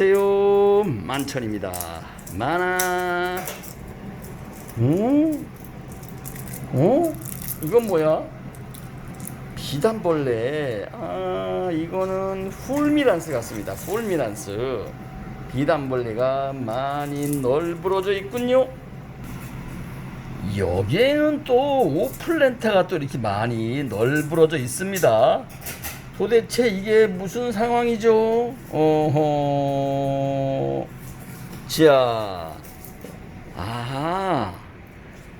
안녕하세요. 만천입니다. 만화. 어? 어? 이건 뭐야? 비단벌레. 아 이거는 훌미란스 같습니다. 훌미란스. 비단벌레가 많이 널브러져 있군요. 여기에는 또 오플렌타가 또 이렇게 많이 널브러져 있습니다 도대체 이게 무슨 상황이죠? 어허. 자. 아하.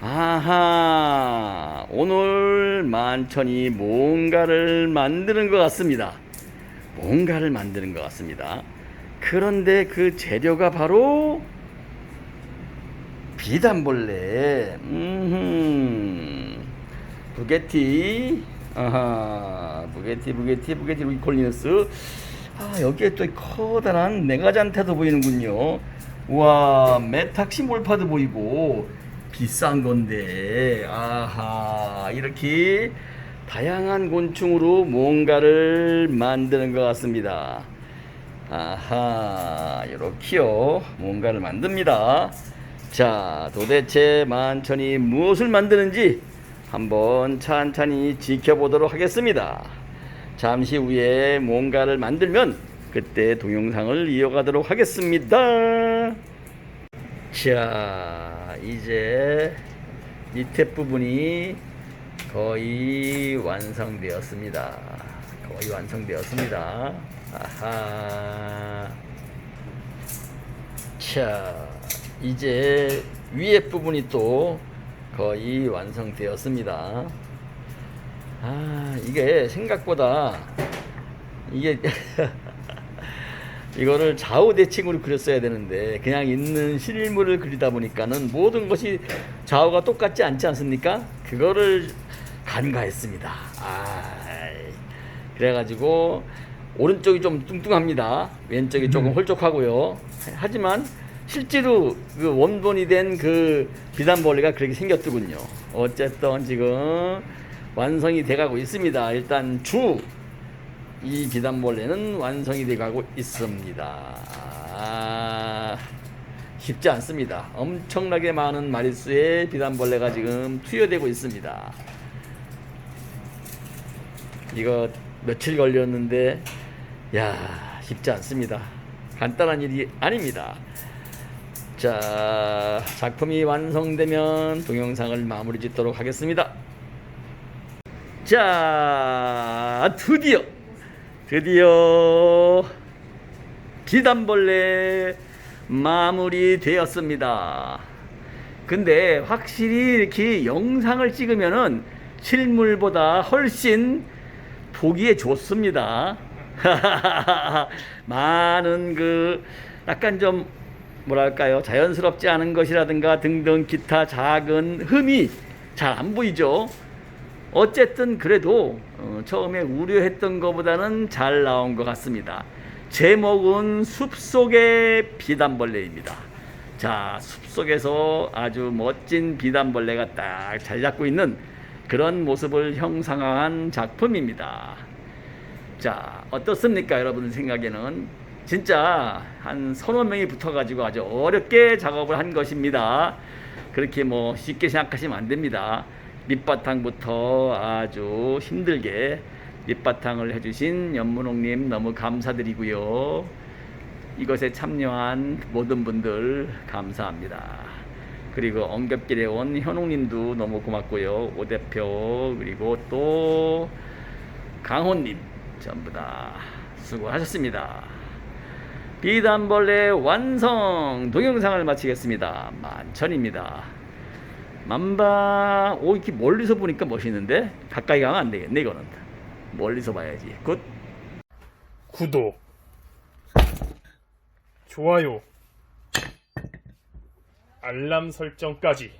아하. 오늘 만천이 뭔가를 만드는 것 같습니다. 뭔가를 만드는 것 같습니다. 그런데 그 재료가 바로 비단벌레. 음. 부게티. 아하. 부게티, 부게티, 부게티, 루이콜리너스. 아, 여기에 또 커다란 메가잔테도 보이는군요. 와, 메탁시 몰파도 보이고, 비싼 건데, 아하, 이렇게 다양한 곤충으로 뭔가를 만드는 것 같습니다. 아하, 이렇게요. 뭔가를 만듭니다. 자, 도대체 만천이 무엇을 만드는지 한번 찬찬히 지켜보도록 하겠습니다. 잠시 후에 뭔가를 만들면 그때 동영상을 이어가도록 하겠습니다. 자, 이제 밑에 부분이 거의 완성되었습니다. 거의 완성되었습니다. 아하. 자, 이제 위에 부분이 또 거의 완성되었습니다. 아, 이게 생각보다 이게 이거를 좌우 대칭으로 그렸어야 되는데 그냥 있는 실물을 그리다 보니까는 모든 것이 좌우가 똑같지 않지 않습니까? 그거를 간과했습니다. 아, 그래가지고 오른쪽이 좀 뚱뚱합니다. 왼쪽이 조금 홀쭉하고요. 하지만 실제로 그 원본이 된 그 비단벌레가 그렇게 생겼더군요. 어쨌든 지금 완성이 돼가고 있습니다. 일단 주 이 비단벌레는 완성이 돼가고 있습니다. 아, 쉽지 않습니다. 엄청나게 많은 마리수의 비단벌레가 지금 투여되고 있습니다. 이거 며칠 걸렸는데 야 쉽지 않습니다. 간단한 일이 아닙니다. 자 작품이 완성되면 동영상을 마무리 짓도록 하겠습니다. 자 드디어 드디어 비단벌레 마무리 되었습니다. 근데 확실히 이렇게 영상을 찍으면은 실물보다 훨씬 보기에 좋습니다. 많은 그 약간 좀 뭐랄까요 자연스럽지 않은 것이라든가 등등 기타 작은 흠이 잘 안 보이죠. 어쨌든 그래도 어, 처음에 우려했던 것보다는 잘 나온 것 같습니다. 제목은 숲속의 비단벌레입니다. 자, 숲속에서 아주 멋진 비단벌레가 딱 잘 잡고 있는 그런 모습을 형상화한 작품입니다. 자, 어떻습니까? 여러분 생각에는 진짜 한 서너 명이 붙어가지고 아주 어렵게 작업을 한 것입니다. 그렇게 뭐 쉽게 생각하시면 안 됩니다. 밑바탕부터 아주 힘들게 밑바탕을 해주신 연문홍님 너무 감사드리고요. 이것에 참여한 모든 분들 감사합니다. 그리고 엉겹길에 온 현웅님도 너무 고맙고요. 오 대표 그리고 또 강호님 전부 다 수고하셨습니다. 비단벌레 완성! 동영상을 마치겠습니다. 만천입니다. 만바 오 이렇게 멀리서 보니까 멋있는데? 가까이 가면 안 되겠네 이거는. 멀리서 봐야지. 굿! 구독, 좋아요, 알람 설정까지